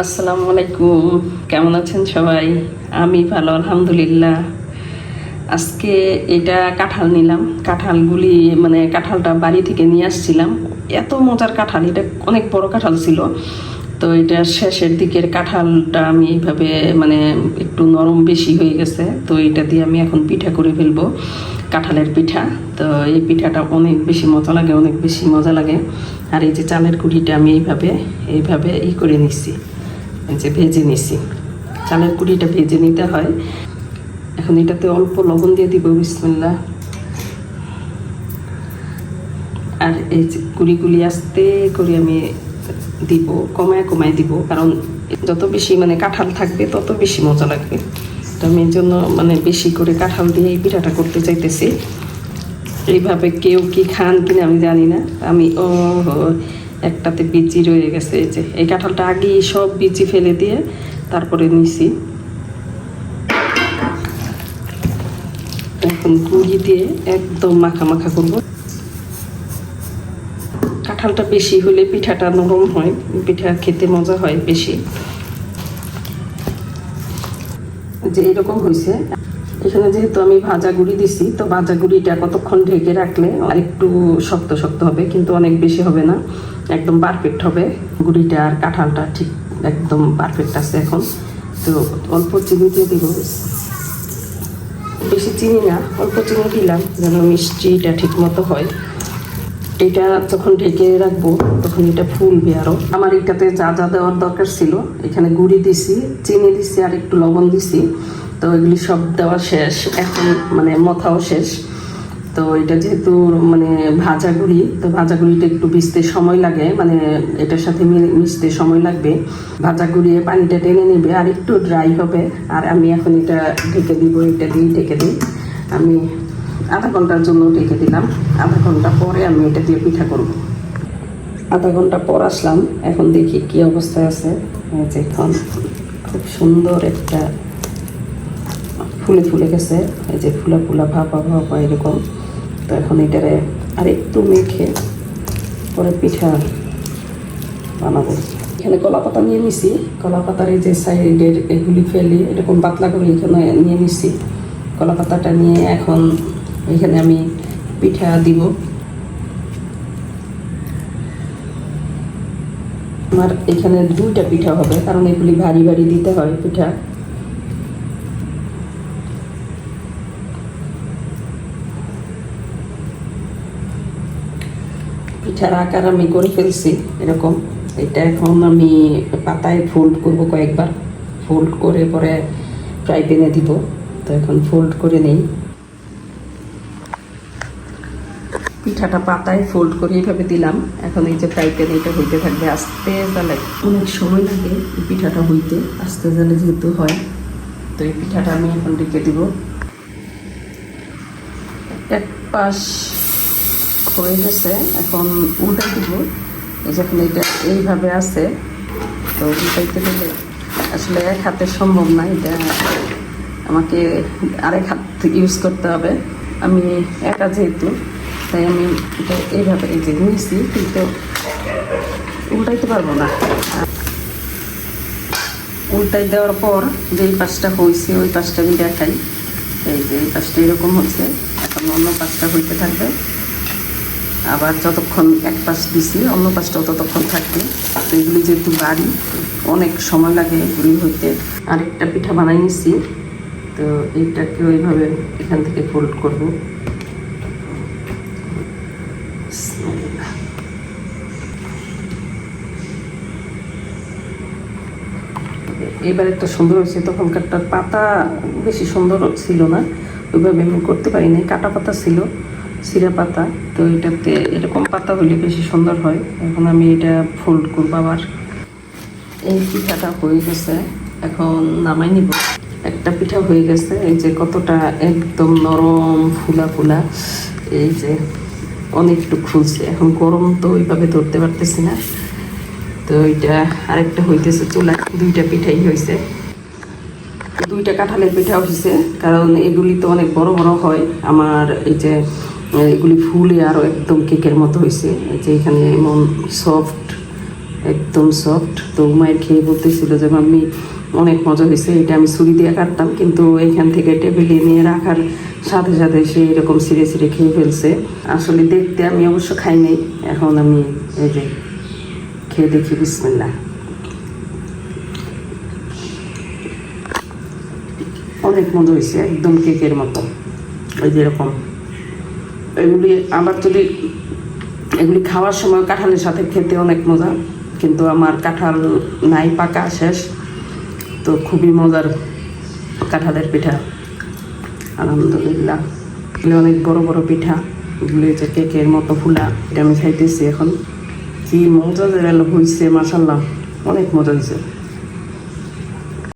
আসসালামু আলাইকুম। কেমন আছেন সবাই? আমি ভালো, আলহামদুলিল্লাহ। আজকে এটা কাঁঠাল নিলাম। কাঁঠালগুলি মানে কাঁঠালটা বাড়ি থেকে নিয়ে আসছিলাম। এত মজার কাঁঠাল, এটা অনেক বড় কাঁঠাল ছিল। তো এটা শেষের দিকের কাঁঠালটা আমি এইভাবে মানে একটু নরম বেশি হয়ে গেছে। তো এটা দিয়ে আমি এখন পিঠা করে ফেলব, কাঁঠালের পিঠা। তো এই পিঠাটা অনেক বেশি মজা লাগে, অনেক বেশি মজা লাগে। আর এই যে চালের কুড়িটা আমি এইভাবে এইভাবে ই করে নিচ্ছি যে ভেজে নিছি। চালের কুড়িটা ভেজে নিতে হয়। এখন এটাতে অল্প লবণ দিয়ে দিব বিসমিল্লা আর এই যে কুড়িগুলি আস্তে করে আমি দিব, কমায় কমায় দিব, কারণ যত বেশি মানে কাঁঠাল থাকবে, তত বেশি মজা লাগবে। তো আমি জন্য মানে বেশি করে কাঁঠাল দিয়ে এই পিঠাটা করতে চাইতেছি। এইভাবে কেউ কি খান কিনা আমি জানি না। আমি ও একটাতে বিচি রয়ে গেছে, এই যে। এই কাঁঠালটা আগেই সব বিচি ফেলে দিয়ে তারপরে নিছি। এখন গুঁড়ি দিয়ে একদম মাখা মাখা করব। কাঁঠালটা বেশি হলে পিঠাটা নরম হয়, পিঠা খেতে মজা হয় বেশি। যে এরকম হয়েছে এখানে যেহেতু আমি ভাজা গুঁড়ি দিছি, তো ভাজা গুঁড়িটা কতক্ষণ ঢেকে রাখলে আর একটু শক্ত শক্ত হবে, কিন্তু অনেক বেশি হবে না। একদম পারফেক্ট হবে। গুঁড়িটা আর কাঁঠালটা ঠিক একদম পারফেক্ট আছে এখন। তো অল্প চিনি দিয়ে দিব। বেশি চিনি না, অল্প চিনি দিলাম যেন মিষ্টিটা ঠিক মতো হয়। এটা যখন ঢেকে রাখব, তখন এটা ফুলবে আরও আমার এটাতে যা যা দেওয়ার দরকার ছিল, এখানে গুড়ি দিছি, চিনি দিছি আর একটু লবণ দিছি। তো এগুলি সব দেওয়া শেষ, এখন মানে মথাও শেষ। তো এটা যেহেতু মানে ভাজা গুড়ি তো ভাজা গুড়িটা একটু ভিজতে সময় লাগে মানে এটার সাথে মিশতে সময় লাগবে। ভাজা গুড়িয়ে পানিটা টেনে নেবে, আর একটু ড্রাই হবে। আর আমি এখন এটা ঢেকে দিব, এটা দিয়ে ঢেকে দিই। আমি আধা ঘণ্টার জন্য ঢেকে দিলাম। আধা ঘণ্টা পরে আমি এটা দিয়ে পিঠা করব। আধা ঘণ্টা পর আসলাম। এখন দেখি কি অবস্থায় আছে। যে এখন খুব সুন্দর একটা ফুলে ফুলে গেছে। এই যে ফুলা ফুলা ভাপা ভাপা এরকম। তো এখন এটারে আর একটু মেখে পরে পিঠা বানাবো। এখানে কলা পাতা নিয়ে নিছি। কলা পাতার এই যে সাইডের এগুলি ফেলি, এরকম পাতলা করে এখানে নিয়ে নিছি। কলা পাতাটা নিয়ে এখন এখানে আমি পিঠা দিব। আমার এখানে দুইটা পিঠা হবে, কারণ এগুলি ভারী ভারী দিতে হয় পিঠা। পিঠার আকার আমি করে ফেলছি, এরকম। এটা এখন আমি পাতায় ফোল্ড করব কয়েকবার। ফোল্ড করে পরে ফ্রাই প্যানে দিব। তো এখন ফোল্ড করে নেই। পিঠাটা পাতায় ফোল্ড করে এইভাবে দিলাম। এখন এই যে ফ্রাই প্যানে এটা হইতে থাকবে আস্তে জালে। অনেক সময় লাগে এই পিঠাটা হইতে, আস্তে জালে যেহেতু হয়। তো এই পিঠাটা আমি এখন রেখে দিব। এক পাশ হয়ে গেছে এখন উল্টাই দিব যখন এটা এইভাবে আছে, তো উল্টাইতে গেলে আসলে এক হাতে সম্ভব না, এটা আমাকে আরেক হাত ইউজ করতে হবে। আমি একা যেহেতু, তাই আমি এটা এইভাবে এই যে নিয়েছি, কিন্তু উল্টাইতে পারব না। উল্টাই দেওয়ার পর যেই পাশটা হয়েছে, ওই পাশটা আমি দেখাই। এই যে এই পাশটা এরকম হচ্ছে, এখন অন্য পাশটা হইতে থাকবে। আবার যতক্ষণ এক পাশ দিছি অন্য পাশটাও ততক্ষণ থাকবে। তো এগুলি যেহেতু বাড়ি, অনেক সময় লাগে এগুলি হইতে। আরেকটা পিঠা বানাই নিছি। তো এইটাকে ওইভাবে এখান থেকে ফোল্ড করব। এবারে তো সুন্দর হয়েছে তখনকারটার পাতা বেশি সুন্দর ছিল না। ওইভাবে আমি করতে পারি নাই, কাটা পাতা ছিল। সিরা পাতা, তো এটাতে এরকম পাতা হলে বেশি সুন্দর হয়। এখন আমি এটা ফোল্ড করব আবার। এই পিঠাটা হয়ে গেছে, এখন নামাই নিব। একটা পিঠা হয়ে গেছে, এই যে কতটা একদম নরম ফুলা ফুলা, এই যে অনেকটু খুলছে। এখন গরম তো ওইভাবে ধরতে পারতেছি না। তো এটা আরেকটা হইতেছে চুলা দুইটা পিঠাই হয়েছে দুইটা কাঁঠালের পিঠা হয়েছে কারণ এগুলি তো অনেক বড় বড় হয়। আমার এই যে এগুলি ফুলে আরও একদম কেকের মতো হয়েছে। যে এখানে এমন সফট একদম সফট তো মায়ের খেয়ে বলতেছিল যে, মাম্মি, অনেক মজা হয়েছে। এটা আমি ছুরি দিয়ে কাটতাম, কিন্তু এইখান থেকে টেবিলে নিয়ে রাখার সাথে সাথে সে এরকম সিরে সিরে খেয়ে ফেলছে। আসলে দেখতে আমি অবশ্য খাই নাই। এখন আমি এই যে খেয়ে দেখি বিসমিল্লা অনেক মজা হয়েছে, একদম কেকের মতো। ওই যেরকম এগুলি আবার যদি এগুলি খাওয়ার সময় কাঁঠালের সাথে খেতে অনেক মজা, কিন্তু আমার কাঁঠাল নাই, পাকা, শেষ। তো খুবই মজার কাঁঠালের পিঠা। আলহামদুলিল্লাহ। এগুলি অনেক বড় বড় পিঠা। এগুলি হচ্ছে কেকের মতো ফুলা। এটা আমি খাইতেছি এখন। কি মজা যে হয়েছে মাসাল্লাহ অনেক মজা হয়েছে